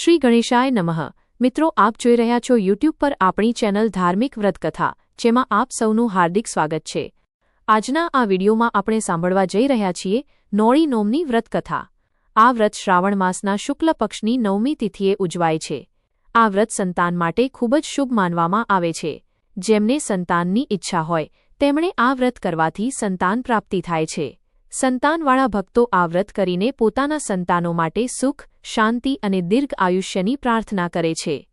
શ્રી ગણેશાય નમઃ. મિત્રો, આપ જોઈ રહ્યા છો યુટ્યુબ પર આપણી ચેનલ ધાર્મિક વ્રતકથા, જેમાં આપ સૌનું હાર્દિક સ્વાગત છે. આજના આ વિડીયોમાં આપણે સાંભળવા જઈ રહ્યા છીએ નોળી નોમની વ્રતકથા. આ વ્રત શ્રાવણ માસના શુક્લ પક્ષની નવમી તિથિએ ઉજવાય છે. આ વ્રત સંતાન માટે ખૂબ જ શુભ માનવામાં આવે છે. જેમને સંતાનની ઈચ્છા હોય, તેમણે આ વ્રત કરવાથી સંતાન પ્રાપ્તિ થાય છે. સંતાનવાળા ભક્તો આ વ્રત કરીને પોતાના સંતાનો માટે સુખ, શાંતિ અને દીર્ઘ આયુષ્યની પ્રાર્થના કરે છે.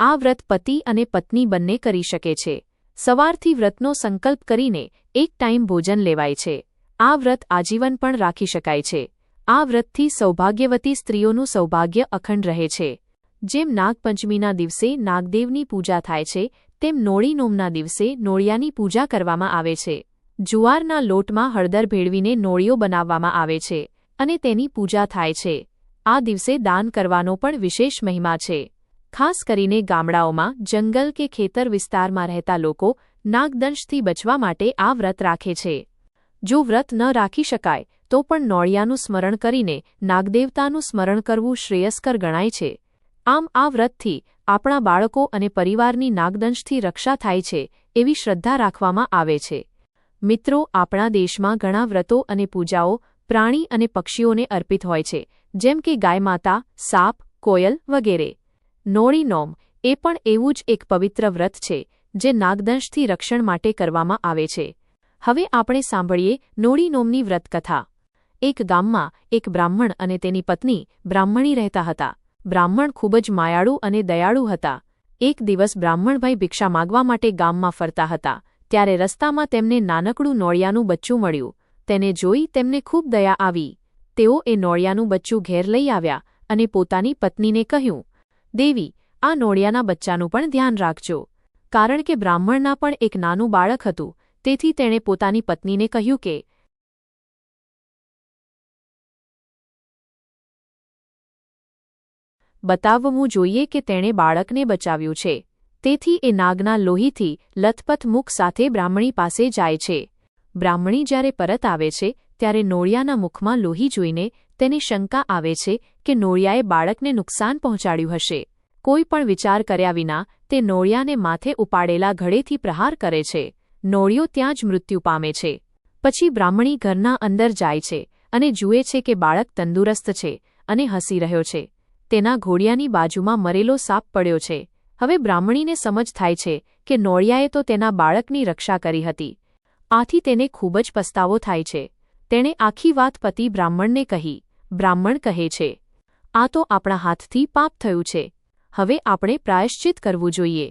આ વ્રત પતિ અને પત્ની બંને કરી શકે છે. સવારથી વ્રતનો સંકલ્પ કરીને એક ટાઈમ ભોજન લેવાય છે. આ વ્રત આજીવન પણ રાખી શકાય છે. આ વ્રતથી સૌભાગ્યવતી સ્ત્રીઓનું સૌભાગ્ય અખંડ રહે છે. જેમ નાગપંચમીના દિવસે નાગદેવની પૂજા થાય છે, તેમ નોળી નોમના દિવસે નોળિયાની પૂજા કરવામાં આવે છે. જુવારના લોટમાં હળદર ભેળવીને નોળીઓ બનાવવામાં આવે છે અને તેની પૂજા થાય છે. આ દિવસે દાન કરવાનો પણ વિશેષ મહિમા છે. ખાસ કરીને ગામડાઓમાં, જંગલ કે ખેતર વિસ્તારમાં રહેતા લોકો નાગદંશથી બચવા માટે આ વ્રત રાખે છે. જો વ્રત ન રાખી શકાય, તો પણ નોળિયાનું સ્મરણ કરીને નાગદેવતાનું સ્મરણ કરવું શ્રેયસ્કર ગણાય છે. આમ આ વ્રતથી આપણા બાળકો અને પરિવારની નાગદંશથી રક્ષા થાય છે, એવી શ્રદ્ધા રાખવામાં આવે છે. મિત્રો, આપણા દેશમાં ઘણા વ્રતો અને પૂજાઓ પ્રાણી અને પક્ષીઓને અર્પિત હોય છે, જેમ કે ગાયમાતા સાપ, કોયલ વગેરે. નોળી નોમ એ પણ એવું જ એક પવિત્ર વ્રત છે, જે નાગદંશથી રક્ષણ માટે કરવામાં આવે છે. હવે આપણે સાંભળીએ નોળી નોમની વ્રતકથા. એક ગામમાં એક બ્રાહ્મણ અને તેની પત્ની બ્રાહ્મણી રહેતા હતા. બ્રાહ્મણ ખૂબ જ માયાળુ અને દયાળુ હતા. એક દિવસ બ્રાહ્મણભાઈ ભિક્ષા માગવા માટે ગામમાં ફરતા હતા. ત્યારે રસ્તામાં તેમને નાનકડું નોળિયાનું બચ્ચું મળ્યું. તેને જોઈ તેમને ખૂબ દયા આવી. તેઓ એ નોળિયાનું બચ્ચું ઘેર લઈ આવ્યા અને પોતાની પત્નીને કહ્યું, દેવી, આ નોળિયાના બચ્ચાનું પણ ધ્યાન રાખજો. કારણ કે બ્રાહ્મણના પણ એક નાનું બાળક હતું. તેથી તેણે પોતાની પત્નીને કહ્યું કે, બતાવવું જોઈએ કે તેણે બાળકને બચાવ્યું છે. તેથી એ નાગના લોહીથી લથપથ મુખ સાથે બ્રાહ્મણી પાસે જાય છે. બ્રાહ્મણી જ્યારે પરત આવે છે, ત્યારે નોળિયાના મુખમાં લોહી જોઈને તેને શંકા આવે છે કે નોળિયાએ બાળકને નુકસાન પહોંચાડ્યું હશે. કોઈ પણ વિચાર કર્યા વિના તે નોળિયાને માથે ઉપાડેલા ઘડેથી પ્રહાર કરે છે. નોળિયો ત્યાં જ મૃત્યુ પામે છે. પછી બ્રાહ્મણી ઘરના અંદર જાય છે અને જુએ છે કે બાળક તંદુરસ્ત છે અને હસી રહ્યો છે. તેના ઘોડિયાની બાજુમાં મરેલો સાપ પડ્યો છે. હવે બ્રાહ્મણીને સમજ થાય છે કે નોળિયાએ તો તેના બાળકની રક્ષા કરી હતી. આથી તેને ખૂબ જ પસ્તાવો થાય છે. તેણે આખી વાત પતિ બ્રાહ્મણને કહી. બ્રાહ્મણ કહે છે, આ તો આપણા હાથથી પાપ થયું છે. હવે આપણે પ્રાયશ્ચિત કરવું જોઈએ.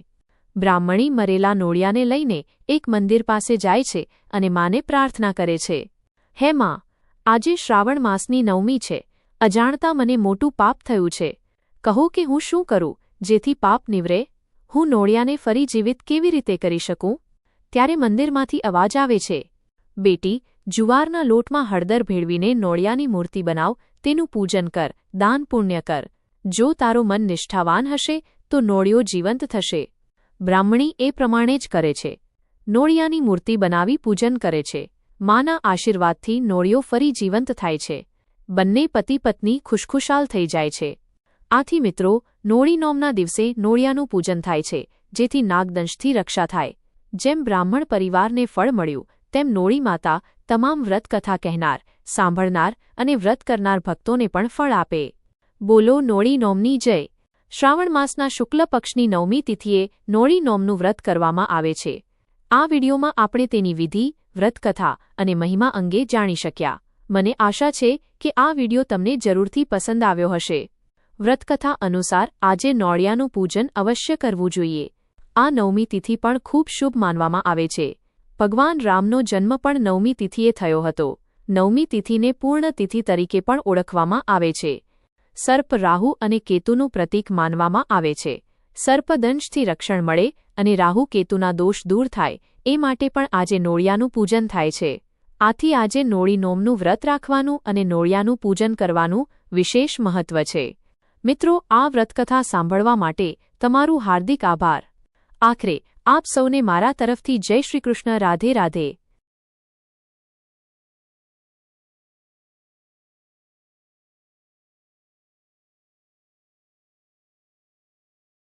બ્રાહ્મણી મરેલા નોળિયાને લઈને એક મંદિર પાસે જાય છે અને માને પ્રાર્થના કરે છે, હે માં, આજે શ્રાવણ માસની નવમી છે. અજાણતા મને મોટું પાપ થયું છે. કહો કે હું શું કરું? જેથી પાપ નિવરે, હું નોળિયાને ફરી જીવિત કેવી રીતે કરી શકું? ત્યારે મંદિરમાંથી અવાજ આવે છે, બેટી, જુવારના લોટમાં હળદર ભેળવીને નોળિયાની મૂર્તિ બનાવ, તેનું પૂજન કર, દાન પુણ્ય કર. જો તારો મન નિષ્ઠાવાન હશે, તો નોળિયો જીવંત થશે. બ્રાહ્મણી એ પ્રમાણે જ કરે છે. નોળિયાની મૂર્તિ બનાવી પૂજન કરે છે. માના આશીર્વાદથી નોળિયો ફરી જીવંત થાય છે. બંને પતિ પત્ની ખુશખુશાલ થઈ જાય છે. આથી મિત્રો નોળી નોમના દિવસે નોળિયાનું પૂજન થાય છે, જેથી નાગદંશથી રક્ષા થાય. જેમ બ્રાહ્મણ પરિવારને ફળ મળ્યું, તેમ નોળી માતા તમામ વ્રતકથા કહેનાર, સાંભળનાર અને વ્રત કરનાર ભક્તોને પણ ફળ આપે. બોલો નોળી નોમની જય. શ્રાવણ માસના શુક્લ પક્ષની નવમી તિથિએ નોળી નોમનું વ્રત કરવામાં આવે છે. આ વિડીયોમાં આપણે તેની વિધિ, વ્રતકથા અને મહિમા અંગે જાણી શક્યા. મને આશા છે કે આ વીડિયો તમને જરૂરથી પસંદ આવ્યો હશે. વ્રતકથા અનુસાર આજે નોળિયાનું પૂજન અવશ્ય કરવું જોઈએ. આ નવમી તિથિ પણ ખૂબ શુભ માનવામાં આવે છે. ભગવાન રામનો જન્મ પણ નવમી તિથિએ થયો હતો. નવમી તિથિને પૂર્ણ તિથિ તરીકે પણ ઓળખવામાં આવે છે. સર્પ રાહુ અને કેતુનું પ્રતીક માનવામાં આવે છે. સર્પદંશથી રક્ષણ મળે અને રાહુ કેતુના દોષ દૂર થાય, એ માટે પણ આજે નોળિયાનું પૂજન થાય છે. આથી આજે નોળી નોમનું વ્રત રાખવાનું અને નોળિયાનું પૂજન કરવાનું વિશેષ મહત્વ છે. મિત્રો, આ વ્રતકથા સાંભળવા માટે તમારું હાર્દિક આભાર. આખરે, આપ સૌને મારા તરફથી જય શ્રીકૃષ્ણ રાધે રાધે.